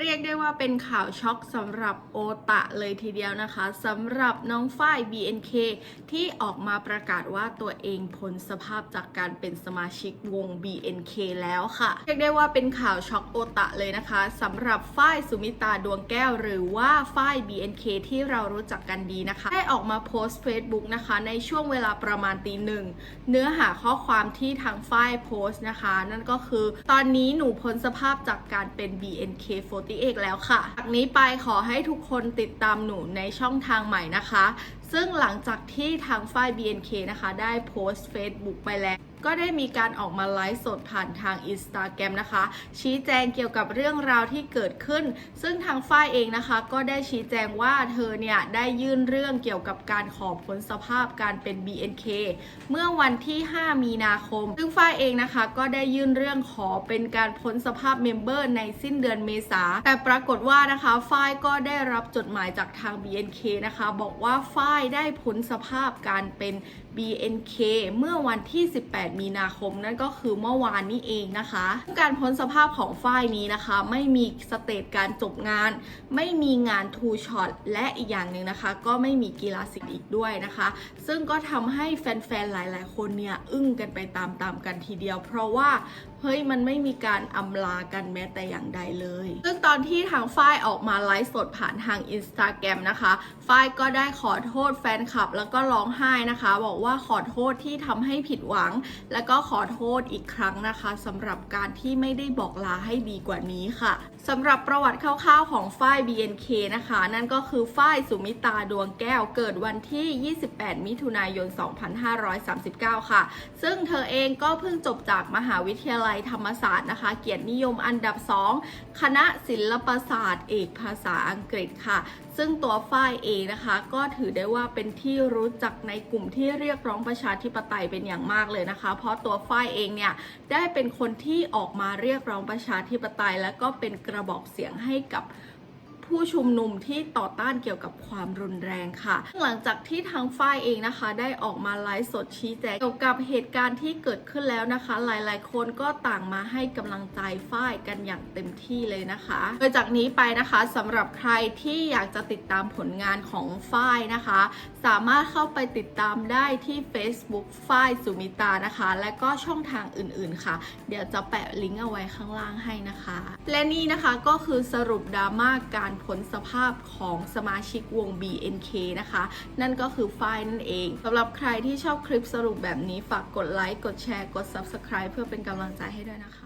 เรียกได้ว่าเป็นข่าวช็อกสำหรับโอตะเลยทีเดียวนะคะสำหรับน้องฝ้าย BNK ที่ออกมาประกาศว่าตัวเองพ้นสภาพจากการเป็นสมาชิกวง BNK แล้วค่ะ เรียกได้ว่าเป็นข่าวช็อกโอตะเลยนะคะสำหรับฝ้ายสุมิตาดวงแก้ว หรือว่าฝ้าย BNK ที่เรารู้จักกันดีนะคะ ได้ออกมาโพสต์ Facebook นะคะในช่วงเวลาประมาณตีหนึ่งเนื้อหาข้อความที่ทางฝ้ายโพสต์นะคะ นั่นก็คือ ตอนนี้หนูพ้นสภาพจากการเป็น BNK48 แล้วค่ะจากนี้ไปขอให้ทุกคนติดตามหนูในช่องทางใหม่นะคะ ซึ่งหลังจากที่ทางฝ้าย BNK นะคะ ได้โพสต์ Facebook ไปแล้ว ก็ได้มีการออกมาไลฟ์สดผ่านทาง Instagram นะคะ ชี้แจงเกี่ยวกับเรื่องราวที่เกิดขึ้น ซึ่งทางฝ้ายเองนะคะ ก็ได้ชี้แจงว่าเธอเนี่ย ได้ยื่นเรื่องเกี่ยวกับการขอพ้นสภาพการเป็น BNK เมื่อวันที่ 5 มีนาคม ซึ่งฝ้ายเองนะคะ ก็ได้ยื่นเรื่องขอเป็นการพ้นสภาพเมมเบอร์ในสิ้นเดือนเมษาแต่ปรากฏว่านะคะฝ้ายก็ได้รับจดหมายจากทาง BNK นะคะ บอกว่าฝ้ายได้พ้นสภาพการเป็น BNK เมื่อวันที่ 18 มีนาคม นั่นก็คือเมื่อวานนี้เองนะคะ การพ้นสภาพของฝ้ายนี้นะคะ ไม่มีสเตจการจบงาน ไม่มีงานทูช็อตและอีกอย่างหนึ่งนะคะ ก็ไม่มีกีฬาสิทธิ์อีกด้วยนะคะ ซึ่งก็ทำให้แฟนๆ หลายๆ คนเนี่ย อึ้งกันไปตามๆกันทีเดียว เพราะว่าเฮ้ยมันไม่มีการอำลากันแม้แต่อย่างใดเลย ซึ่งตอนที่ทางฝ้ายออกมาไลฟ์สดผ่านทางอินสตาแกรมนะคะ ฝ้ายก็ได้ขอโทษแฟนคลับ แล้วก็ร้องไห้นะคะ บอกว่าขอโทษที่ทำให้ผิดหวัง แล้วก็ขอโทษอีกครั้งนะคะสำหรับการที่ไม่ได้บอกลาให้ดีกว่านี้ค่ะสำหรับประวัติคร่าวๆของฝ้าย BNK นะคะ นั่นก็คือฝ้ายสุมิตาดวงแก้วเกิดวันที่ 28 มิถุนายน 2539 ค่ะ ซึ่งเธอเองก็เพิ่งจบจากมหาวิทยาลัยธรรมศาสตร์นะคะ เกียรตินิยมอันดับ 2 คณะศิลปศาสตร์เอกภาษาอังกฤษค่ะ ซึ่งตัวฝ้ายเองนะคะ ก็ถือได้ว่าเป็นที่รู้จักในกลุ่มที่เรียกร้องประชาธิปไตยเป็นอย่างมากเลยนะคะ เพราะตัวฝ้ายเองเนี่ยได้เป็นคนที่ออกมาเรียกร้องประชาธิปไตย และก็เป็นกระบอกเสียงให้กับ ผู้ชุมนุมที่ต่อต้านเกี่ยวกับความรุนแรงค่ะ หลังจากที่ทางฝ้ายเองนะคะ ได้ออกมาไลฟ์สดชี้แจงเกี่ยวกับเหตุการณ์ที่เกิดขึ้นแล้วนะคะ หลายๆ คนก็ต่างมาให้กำลังใจฝ้ายกันอย่างเต็มที่เลยนะคะโดยจากนี้ไปนะคะสำหรับใครที่อยากจะติดตามผลงานของฝ้ายนะคะ สามารถเข้าไปติดตามได้ที่ Facebook ฝ้ายสุมิตานะคะ และก็ช่องทางอื่นๆค่ะ เดี๋ยวจะแปะลิงก์เอาไว้ข้างล่างให้นะคะ และนี่นะคะก็คือสรุปดราม่าการพ้นสภาพของสมาชิกวง BNK นะคะ นั่นก็คือฝ้ายนั่นเองสำหรับใครที่ชอบคลิปสรุปแบบนี้ฝากกดไลค์ กดแชร์ กด Subscribe เพื่อเป็นกำลังใจให้ด้วยนะคะ